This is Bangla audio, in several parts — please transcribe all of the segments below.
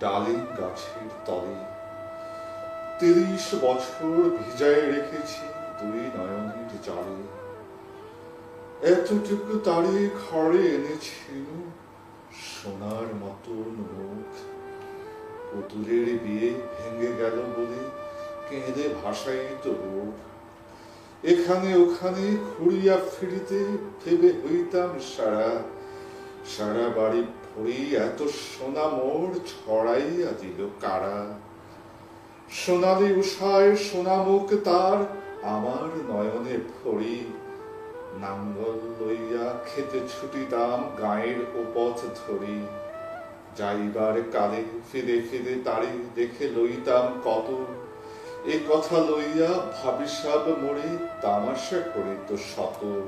ডালিম গাছের তলে। তিরিশ বছর ভিজায় রেখেছি দুই নয়নের জলে। এতটুকু তারে ঘরে এনেছিল সোনার মতন মুখ। পুতুলের বিয়ে ভেঙে গেল বলে কেঁদে ভাসাই তো রূপ এখানে ওখানে খুঁড়িয়া ফিরিতে ভেবে হইতাম সারা। সারা বাড়ি ভরি এত সোনা মোর ছড়াইয়া দিল কারা? সোনালি উষায় তার আমার নয়নে ভরি। নাঙ্গল লইয়া খেতে ছুটিতাম গায়ের উপথ ধরি। যাইবার কালে ফিরে ফিরে তারে দেখে লইতাম কত। এ কথা লইয়া ভাবিসাব মোড়ে তামাশা করিত শত।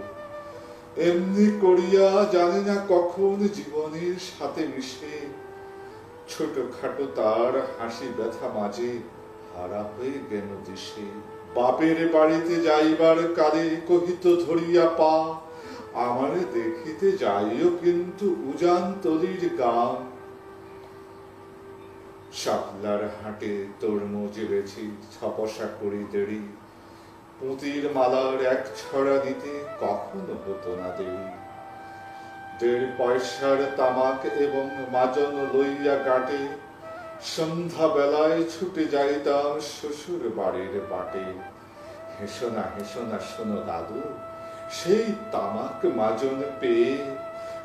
এমনি করিয়া জানি না কখন জীবনের সাথে মিশে। ছোটখাটো তার হাসি ব্যথা মাঝে হারা হয়ে গেল দিশে। বাপের বাড়িতে যাইবার কালে কহিত, ধরিয়া পা, আমারে দেখিতে যাইও কিন্তু উজান তলির গান। শাপলার হাটে তরমুজ বেছি ছপসা করি দেরি পুঁতির মালার এক ছড়া দিতে কখনো হতো না দেরি? দেড় পয়সার তামাক এবং মাজন লইয়া কাটে সন্ধ্যা বেলায় ছুটে যাইতাম শ্বশুর বাড়ির বাটে। হেসো না হেসো না শোনো দাদু, সেই তামাক মাজন পেয়ে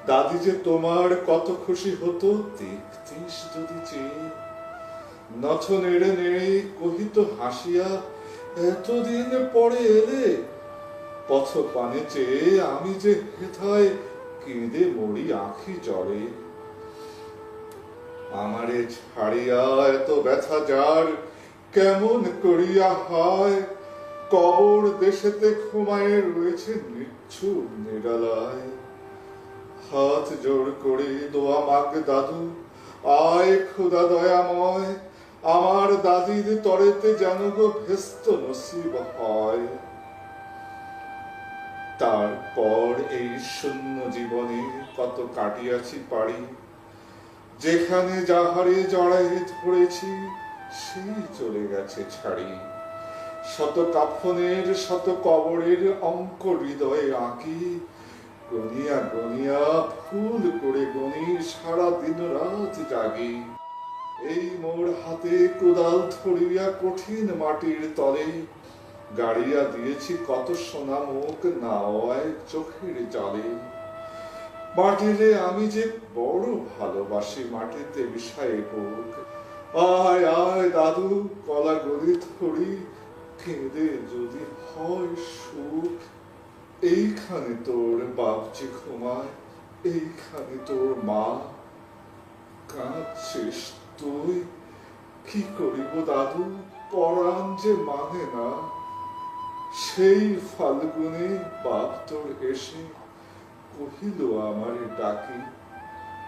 দাদি যে তোমার কত খুশি হতো, দেখতিস যদি চেয়ে। নথ নেড়ে নেড়ে কহিত হাসিয়া এতদিন পরে এলে পথ পানে চেয়ে আমি যে হেথায় কেঁদে মরি আখি জড়ে আমারে ছাড়িয়া এত ব্যথা যার, কেমন করিয়া হয়? কবর দেশেতে ঘুমায়ে রয়েছে নিচ্ছুর নিরালায়। হাত জোর করে দোয়া মাগ দাদু, আয় খোদা দয়াময় আমার দাদির তরেতে যেন গো ভেস্ত নসিব হয়। তারপর এই শূন্য জীবনে কত কাটিয়াছি পারি, যেখানে যাহারে জড়াই ধরেছি, সেই চলে গেছে ছাড়ি। শত কাফনের, শত কবরের অঙ্ক হৃদয়ে আঁকি, গনিয়া গনিয়া ফুল করে গনি সারা দিন রাত জাগি। এই মোর হাতে কোদাল ধরিয়া কঠিন মাটির তলে। গাড়িয়া দিয়েছি কত সোনা মুখ নাওয়ায় চোখের জলে। মাটিরে আমি যে বড় ভালোবাসি মাটিতে বিষয়ে হোক আয় আয় দাদু, কলা গলি ধরি, কেঁদে যদি হয় সুখ। এইখানে তোর বাপজি ঘুমায়, এইখানে তোর মা। কাঁদছিস তুই কি করিব দাদু? পরাণ যে মানে না, সেই ফাল্গুনে বাপ তোর এসে কহিল আমার ডাকি,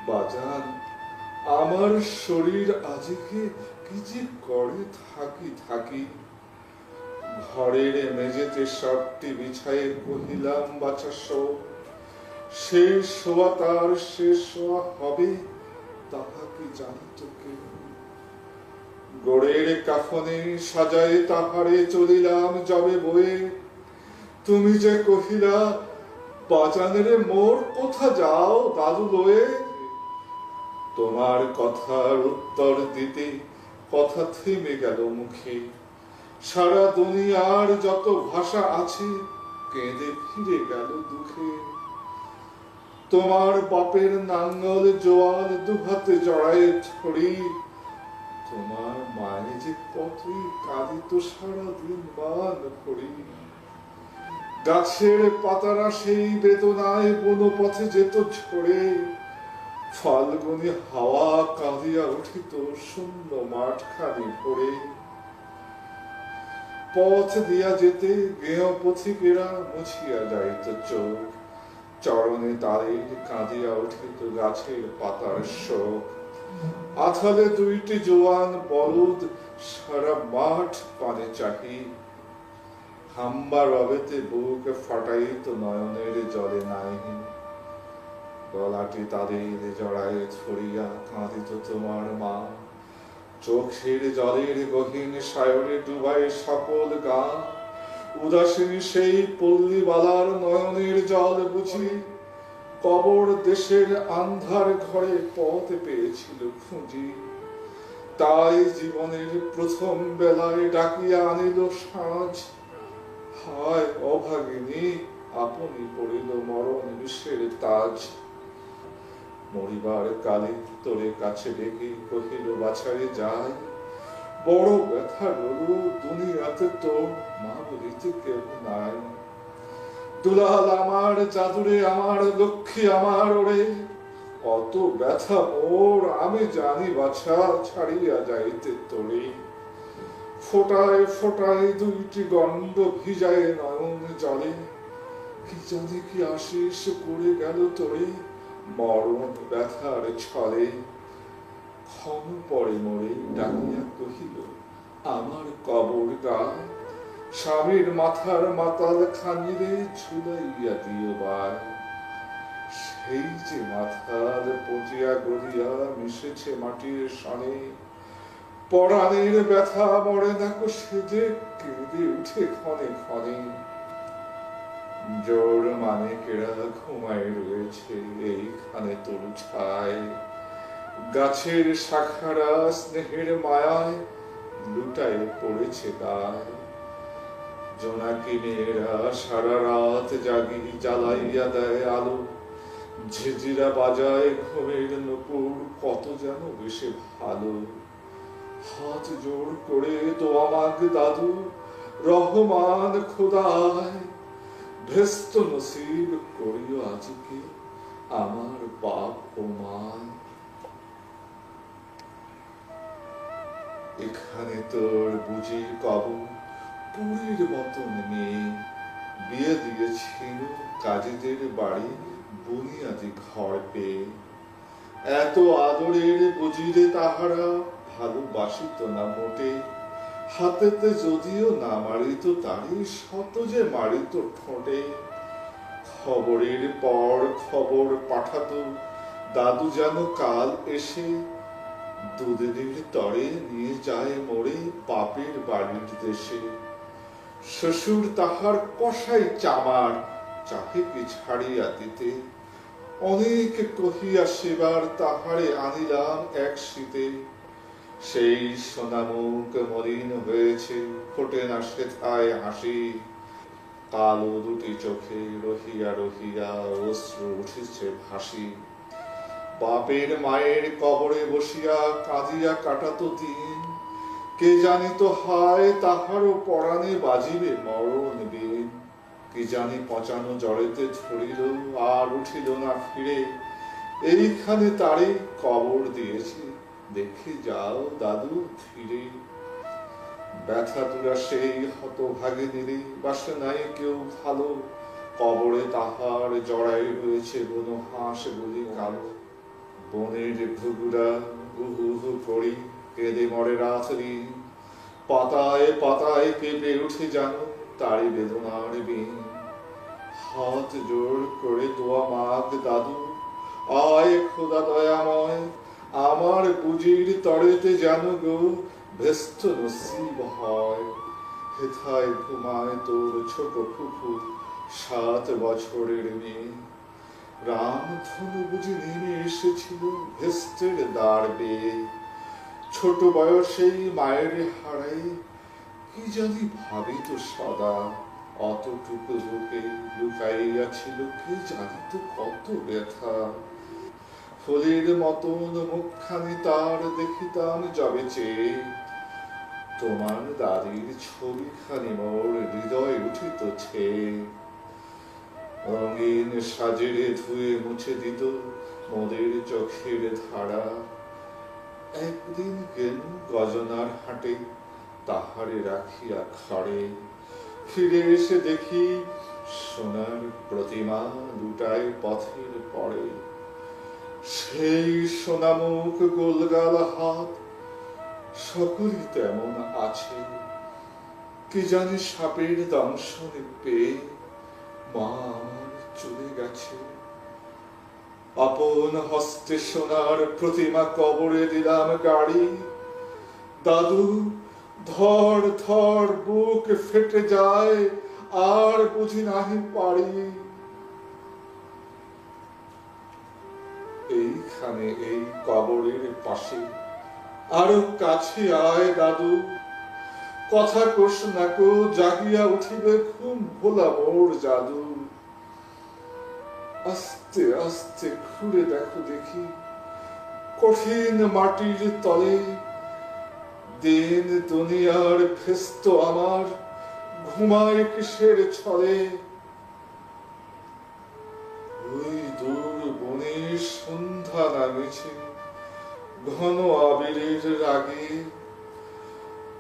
বাজান, আমার শরীর আজকে কি যে করে থাকি থাকি? ঘরের মেঝেতে সবটি বিছায়ে কহিলাম বাছা শো শেষ শোয়া তার শেষ শোয়া হবে, তাহা কি জানিত কেউ গোড়ের কাফনে সাজায় তাহারে চলিলাম যাবে বয়ে। তুমি যে কহিলা, বাজানের মোর কোথা যাও দাদু লয়ে? তোমার কথার উত্তর দিতে কথা থেমে গেল মুখে। সারা দুনিয়ার যত ভাষা আছে, কেঁদে ফিরে গেল দুঃখে। তোমার বাপের নাঙ্গল জোয়াল দুহাতে জড়ায় ছড়ি তোমার মায়ে যে কতই কাঁদিত সারা দিন বান করি। গাছের পাতারা সেই বেদনায় বনো পথে যেত ঝরে। ফাল্গুনি হাওয়া কাঁদিয়া উঠিত শূন্য মাঠ খানি ভরে। পথ দিয়া যেতে গেহ পথিকেরা মুছিয়া যাইত চোখ। চরণে তারের কাঁদিয়া উঠিত গাছের পাতার শোক। আথালে দুইটি জোয়ান বলদ সারা মাঠ পানে চাহি। বুক নয়নের জলে গলাটি তাদের জড়ায় ছড়িয়া কাঁদিত তোমার মা। চোখের জলের গহীন সায়রে ডুবায় সকল গান উদাসীন সেই পল্লীবালার নয়নের জল বুঝি। কবর দেশের আন্ধার ঘরে পথ পেয়েছিল খুঁজি। তাই জীবনের প্রথম বেলায় ডাকিয়া আনিল সাঁঝ হায় অভাগিনী, আপনি পড়িল মরণ বিষের তাজ। মরিবার কালে তোরে কাছে ডেকে কহিল, বাছারে যায় বড় ব্যথা গরু দুনিয়াতে তো মা বলিতে কেউ নাই। দুলাল আমার চাদুরে, আমার লক্ষ্মী আমার ওরে অত ব্যথা ওর, আমি জানি বাছা, ছাড়িয়া যাইতে তোরে। ফোটায় ফোটায় দুইটি গন্ড ভিজায় নয়ন জলে। কি জানি কি আশিস করে গেল তোরে, মরণ ব্যথার ছলে। ক্ষণ পরে মরে ডাকিয়া কহিল, আমার কবর গায় স্বামীর মাথার মাতাল খানিরে ঝুলাইয়া দিও বায় সেই যে মাথার পচিয়া গড়িয়া মিশেছে মাটির সনে। পরাণের ব্যথা মরে দেখো সেজে কেঁদে উঠে ক্ষণে ক্ষণে। জোর মানে কেড়া ঘুমায় রয়েছে এইখানে তরু ছায়। গাছের শাখারা স্নেহের মায়ায় লুটায় পড়েছে গায় জোনাকিনেরা সারা রাত জাগি জ্বালাইয়া দেয় আলো। ঝিঝিরা বাজায় ঘুমের নুপুর, কত যেন বেশি ভালো। হাত জোর করে তো আমাক দাদু, রহমান খোদায়। ভেস্ত নসিব করিও আজকে আমার বাপ ও মায় এখানে তোর বুঝি কবর পুরীর মতন মেয়ে বিয়ে দিয়েছিল কাজীদের বাড়ি বুনিয়াদি ঘর পেয়ে এত আদরের বুঝিরে তাহারা ভালোবাসিত না মোটে হাতেতে যদিও না মারিত তারই শত যে মারিত ঠোঁটে, খবরের পর খবর পাঠাতো দাদু যেন কাল এসে দুদিনের তরে নিয়ে যায় মোড়ে পাপের বাড়ির দেশে। শ্বশুর তাহার কষাই চামার চাহে কি ছাড়িয়া দিতে। অনেক কহিয়া সেবার তাহারে আনিলাম এক শীতে। সেই সোনামুখ মলিন হয়েছে, ফোটে না সেথায় হাসি। কালো দুটি চোখে রহিয়া রহিয়া অশ্রু উঠেছে ভাসি। বাপের মায়ের কবরে বসিয়া কাঁদিয়া কাটাতো দিন কে জানিত হায় তাহারও পরাণে বাজিবে মরণ বিন কে জানি পচানো জড়েতে ধরিল আর উঠিল না ফিরে। এইখানে তারে কবর দিয়েছে। দেখে যাও দাদু ধীরে। ব্যথা তুলা সেই হত ভাগে নিলে বাসে নাই কেউ ভালো। কবরে তাহার জড়াই রয়েছে বন হাঁস গুলি কালো। বনের ঘুঘুরা গুহু হু করি। কেঁদে মরে রাত্রি। পাতায় পাতায় কেঁপে উঠে জানো তারি বেদনার বিন। হাত জোর করে দোয়া মাগ দাদু, আয় খোদা দয়াময়, আমার পুঁজির তরেতে জানো গো ব্যস্ত নসিব হয়। হেথায় ঘুমায় তোর ছোট ফুফু সাত বছরের মেয়ে। রামধনু বুঝি নেমে এসেছিল ভেস্তের দাঁড় বেয়ে। ছোট বয়সেই মায়ের হারাই কি জানি ভাবিত সদা, অতটুকু বুকে লুকাইয়াছিল কে জানিত কত ব্যথা। ফুলের মতন মুখখানি তার দেখিতাম যাবে চেয়ে তোমার দাদির ছবিখানি মোর হৃদয় উঠিত ছে রঙিন সাজেরে ধুয়ে মুছে দিত মোদের চোখের ধারা। একদিন গেল গজনার হাটে, তাহারে রাখিয়া খড়ে। ফিরে এসে দেখি সোনার প্রতিমা দুটায় পথের পরে। সেই সোনামুখ গোলগাল হাত, সকলই তেমন আছে। কি জানি সাপের দংশনে পেয়ে মা আমার চলে গেছে। আপন হস্তে সোনার প্রতিমা কবরে দিলাম গাড়ি। দাদু, ধর ধর, বুক ফেটে যায়, আর বুঝি নাহি পারি। এইখানে, এই কবরের পাশে। আরও কাছে আয় দাদু। কথা কোষ না কো, জাগিয়া উঠিবে ঘুম ভোলা মোর জাদু। আস্তে আস্তে ঘুরে দেখো দেখি। কঠিন মাটির তলে, দিন দুনিয়ার ফেস্ত আমার ঘুমায় কিসের ছলে। ওই দূর বনে সন্ধ্যা নামেছে, ঘন আবিরের রাগে।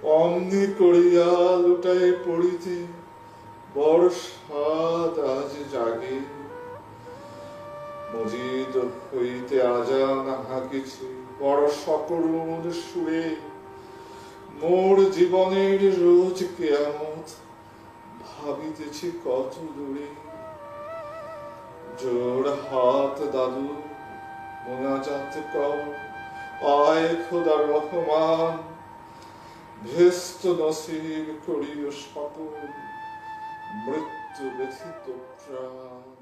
অমনি করিয়া লুটায় পড়িতে বড় সাদ আজ জাগে। মজিদ হইতে আজান হাকিছে বড় সকরুণ সুরে, মোর জীবনের রোজ কেয়ামত ভাবিতেছি কত দূরে। জোর হাত দাদু, মোনাজাত কর আয় খোদা রহমান, ভেস্ত নসিব করিও সকল মৃত্যু ব্যথিত প্রাণ।